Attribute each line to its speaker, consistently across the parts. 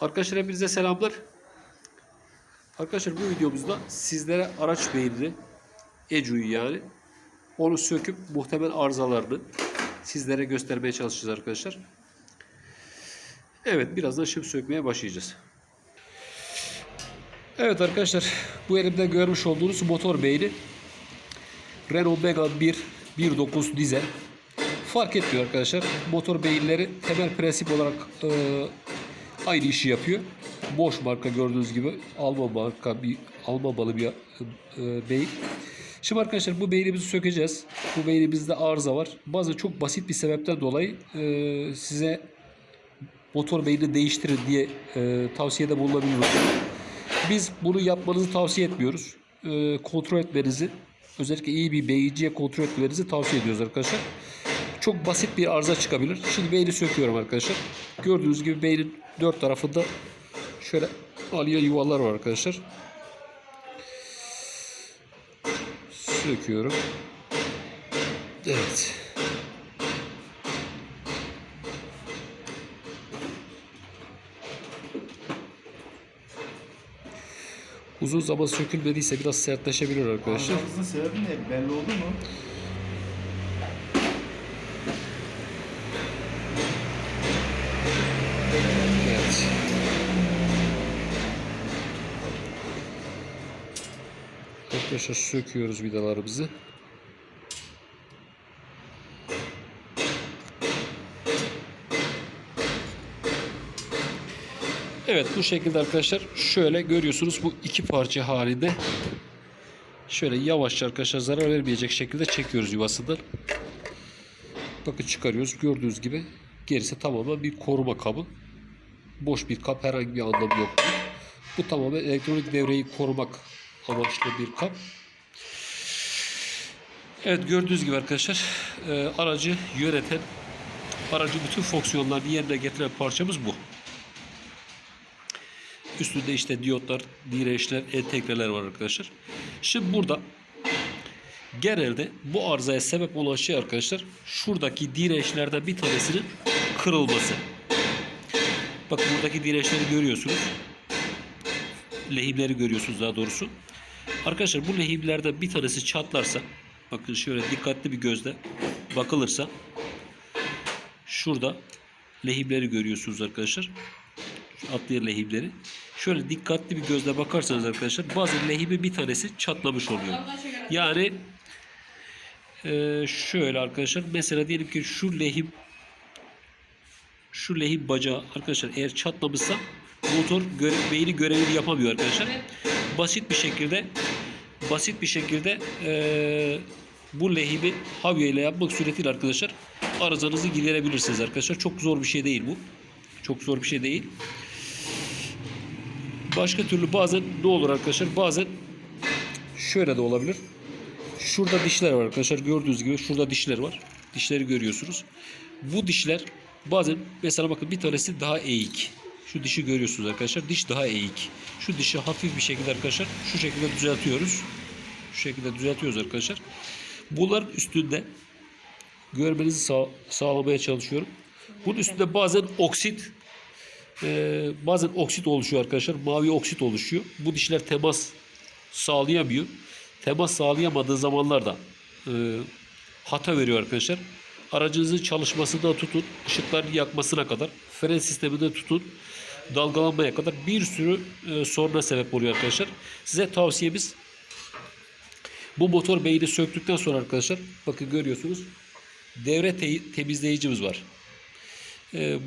Speaker 1: Arkadaşlar hepinize selamlar. Arkadaşlar bu videomuzda sizlere araç beynini, ECU'yu yani onu söküp muhtemel arızalarını sizlere göstermeye çalışacağız arkadaşlar. Evet birazdan şimdi sökmeye başlayacağız. Evet arkadaşlar bu elimde görmüş olduğunuz motor beyni Renault Megane 1 1.9 dizel fark etmiyor arkadaşlar. Motor beyinleri temel prensip olarak e, aynı işi yapıyor. Boş marka gördüğünüz gibi Alman marka bir Alman malı bir e, beyin. Şimdi arkadaşlar bu beynimizi sökeceğiz. Bu beynimizde arıza var. Bazı çok basit bir sebepten dolayı e, size motor beynini değiştirin diye e, tavsiyede bulunabiliyoruz. Biz bunu yapmanızı tavsiye etmiyoruz. E, kontrol etmenizi, özellikle iyi bir beyinciye kontrol etmenizi tavsiye ediyoruz arkadaşlar. Çok basit bir arıza çıkabilir. Şimdi beyni söküyorum arkadaşlar. Gördüğünüz gibi beynin dört tarafında şöyle alya yuvalar var arkadaşlar. Söküyorum. Evet. Uzun zaman sökülmediyse biraz sertleşebilir arkadaşlar.
Speaker 2: Arızanızın sebebi ne? Belli oldu mu?
Speaker 1: Arkadaşlar söküyoruz vidalarımızı. Evet bu şekilde arkadaşlar şöyle görüyorsunuz bu iki parça halinde şöyle yavaşça arkadaşlar zarar vermeyecek şekilde çekiyoruz yuvasından. Bakın çıkarıyoruz. Gördüğünüz gibi gerisi tamamen bir koruma kabı. Boş bir kap herhangi bir anlamı yok. Bu tamamen elektronik devreyi korumak amaçlı bir kap. Evet gördüğünüz gibi arkadaşlar e, aracı yöneten aracı bütün fonksiyonlarını yerine getiren parçamız bu. Üstünde işte diyotlar, dirençler, entegreler var arkadaşlar. Şimdi burada genelde bu arızaya sebep olan şey arkadaşlar şuradaki dirençlerden bir tanesinin kırılması. Bakın buradaki dirençleri görüyorsunuz. Lehimleri görüyorsunuz daha doğrusu. Arkadaşlar bu lehimlerden bir tanesi çatlarsa bakın şöyle dikkatli bir gözle bakılırsa şurada lehimleri görüyorsunuz arkadaşlar. Atlayan lehimleri. Şöyle dikkatli bir gözle bakarsanız arkadaşlar bazı lehimi bir tanesi çatlamış oluyor. Yani ee, şöyle arkadaşlar mesela diyelim ki şu lehim şu lehim bacağı arkadaşlar eğer çatlamışsa motor göre, beyni görevini yapamıyor arkadaşlar. Basit bir şekilde basit bir şekilde ee, bu lehimi havya ile yapmak suretiyle arkadaşlar arızanızı giderebilirsiniz arkadaşlar. Çok zor bir şey değil bu. Çok zor bir şey değil. Başka türlü bazen ne olur arkadaşlar? Bazen şöyle de olabilir. Şurada dişler var arkadaşlar. Gördüğünüz gibi şurada dişler var. Dişleri görüyorsunuz. Bu dişler bazen mesela bakın bir tanesi daha eğik. Şu dişi görüyorsunuz arkadaşlar. Diş daha eğik. Şu dişi hafif bir şekilde arkadaşlar şu şekilde düzeltiyoruz. Şu şekilde düzeltiyoruz arkadaşlar. Bunların üstünde görmenizi sağ, sağlamaya çalışıyorum. Bunun üstünde bazen oksit e, bazen oksit oluşuyor arkadaşlar. Mavi oksit oluşuyor. Bu dişler temas sağlayamıyor. Temas sağlayamadığı zamanlarda e, hata veriyor arkadaşlar. Aracınızın çalışmasından tutun, ışıkların yakmasına kadar, fren sisteminde tutun, dalgalanmaya kadar bir sürü e, soruna sebep oluyor arkadaşlar. Size tavsiyemiz bu motor beyni söktükten sonra arkadaşlar bakın görüyorsunuz devre te- temizleyicimiz var. E,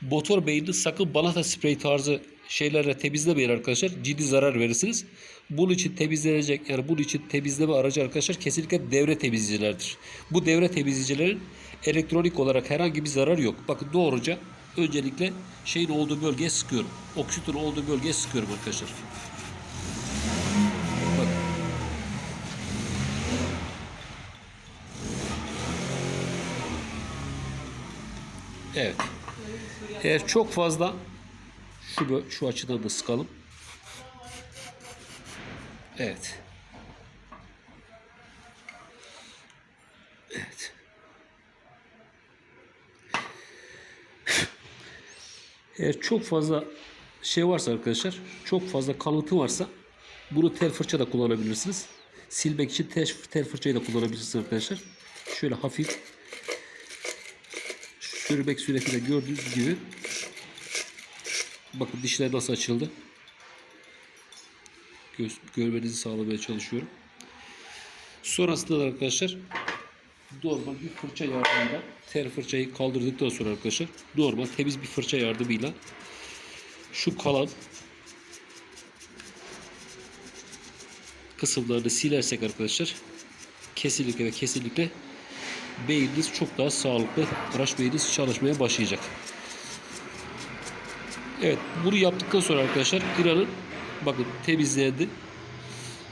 Speaker 1: motor beynini sakın balata sprey tarzı şeylerle temizlemeyin arkadaşlar. Ciddi zarar verirsiniz. Bunun için temizlenecek yani bunun için temizleme aracı arkadaşlar kesinlikle devre temizleyicilerdir. Bu devre temizleyicilerin elektronik olarak herhangi bir zarar yok. Bakın doğruca öncelikle şeyin olduğu bölgeye sıkıyorum. Oksitin olduğu bölgeye sıkıyorum arkadaşlar. Evet. Eğer çok fazla şu şu açıdan da sıkalım. Evet. Evet. Eğer çok fazla şey varsa arkadaşlar, çok fazla kalıntı varsa bunu tel fırça da kullanabilirsiniz. Silmek için tel, tel fırçayı da kullanabilirsiniz arkadaşlar. Şöyle hafif sürmek suretiyle gördüğünüz gibi bakın dişler nasıl açıldı. Göz, görmenizi sağlamaya çalışıyorum. Sonrasında da arkadaşlar normal bir fırça yardımıyla tel fırçayı kaldırdıktan sonra arkadaşlar normal temiz bir fırça yardımıyla şu kalan kısımlarını silersek arkadaşlar kesinlikle ve kesinlikle beyniniz çok daha sağlıklı araç beyniniz çalışmaya başlayacak. Evet bunu yaptıktan sonra arkadaşlar inanın bakın temizlendi.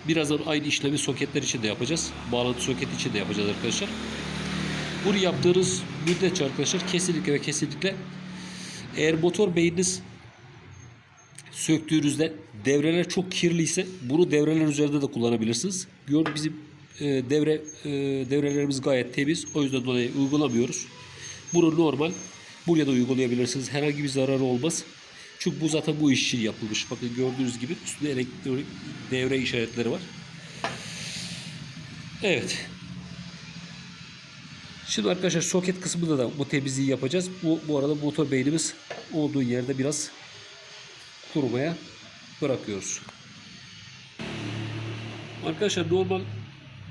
Speaker 1: Birazdan aynı işlemi soketler için de yapacağız. Bağlantı soketi için de yapacağız arkadaşlar. Bunu yaptığınız müddetçe arkadaşlar kesinlikle ve kesinlikle eğer motor beyniniz söktüğünüzde devreler çok kirliyse bunu devreler üzerinde de kullanabilirsiniz. Gördük bizim e, devre e, devrelerimiz gayet temiz. O yüzden dolayı uygulamıyoruz. Bunu normal buraya da uygulayabilirsiniz. Herhangi bir zararı olmaz. Çünkü bu zaten bu iş için yapılmış. Bakın gördüğünüz gibi üstünde elektronik devre işaretleri var. Evet. Şimdi arkadaşlar soket kısmında da bu temizliği yapacağız. Bu, bu arada motor beynimiz olduğu yerde biraz kurumaya bırakıyoruz. Arkadaşlar normal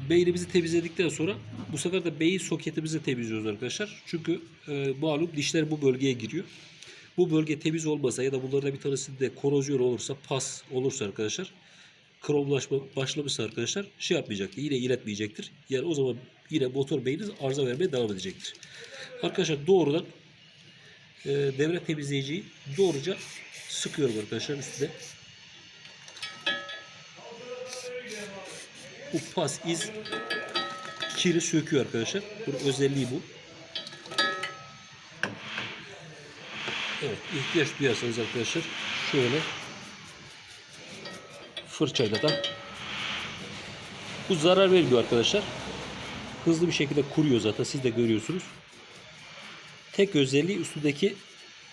Speaker 1: beynimizi temizledikten sonra bu sefer de beyin soketimizi temizliyoruz arkadaşlar. Çünkü e, malum dişler bu bölgeye giriyor. Bu bölge temiz olmasa ya da bunlardan bir tanesinde korozyon olursa, pas olursa arkadaşlar kromlaşma başlamışsa arkadaşlar şey yapmayacak. Yine iletmeyecektir. Yani o zaman yine motor beyniniz arıza vermeye devam edecektir. Arkadaşlar doğrudan e, devre temizleyiciyi doğruca sıkıyorum arkadaşlar üstüne. Bu pas iz kiri söküyor arkadaşlar. Bunun özelliği bu. Evet ihtiyaç duyarsanız arkadaşlar şöyle fırçayla da bu zarar vermiyor arkadaşlar. Hızlı bir şekilde kuruyor zaten siz de görüyorsunuz. Tek özelliği üstündeki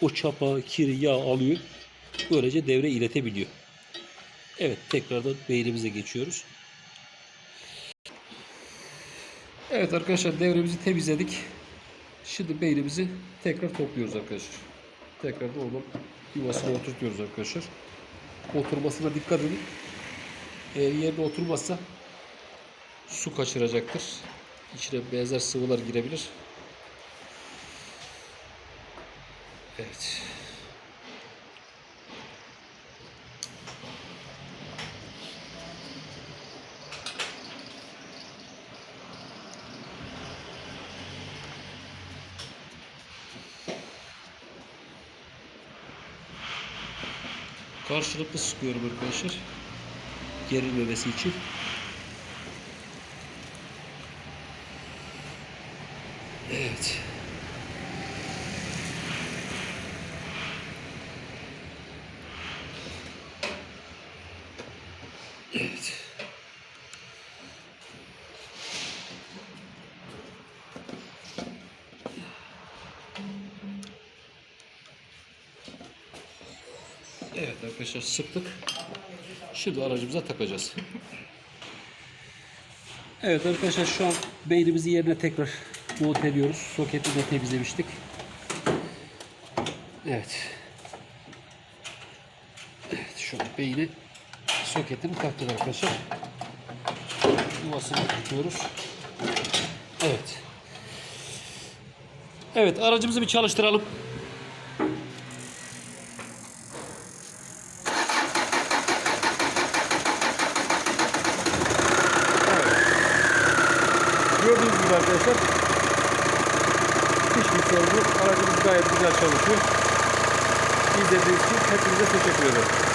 Speaker 1: o çapa, kiri, yağ alıyor. Böylece devre iletebiliyor. Evet tekrardan beynimize geçiyoruz. Evet arkadaşlar devremizi temizledik. Şimdi beynimizi tekrar topluyoruz arkadaşlar. Tekrar oradan yuvasına oturtuyoruz arkadaşlar. Oturmasına dikkat edin. Eğer yerine oturmazsa su kaçıracaktır. İçine benzer sıvılar girebilir. Evet. Karşılıklı sıkıyorum arkadaşlar. Gerilmemesi için. Evet. Evet. Evet arkadaşlar sıktık. Şimdi aracımıza takacağız. Evet arkadaşlar şu an beynimizi yerine tekrar monte ediyoruz. Soketi de temizlemiştik. Evet. Evet şu an beyni soketini taktık arkadaşlar. Yuvasını tutuyoruz. Evet. Evet aracımızı bir çalıştıralım. Arkadaşlar hiçbir sorun yok. Aracımız gayet güzel çalışıyor. İzlediğiniz için hepinize teşekkür ederim.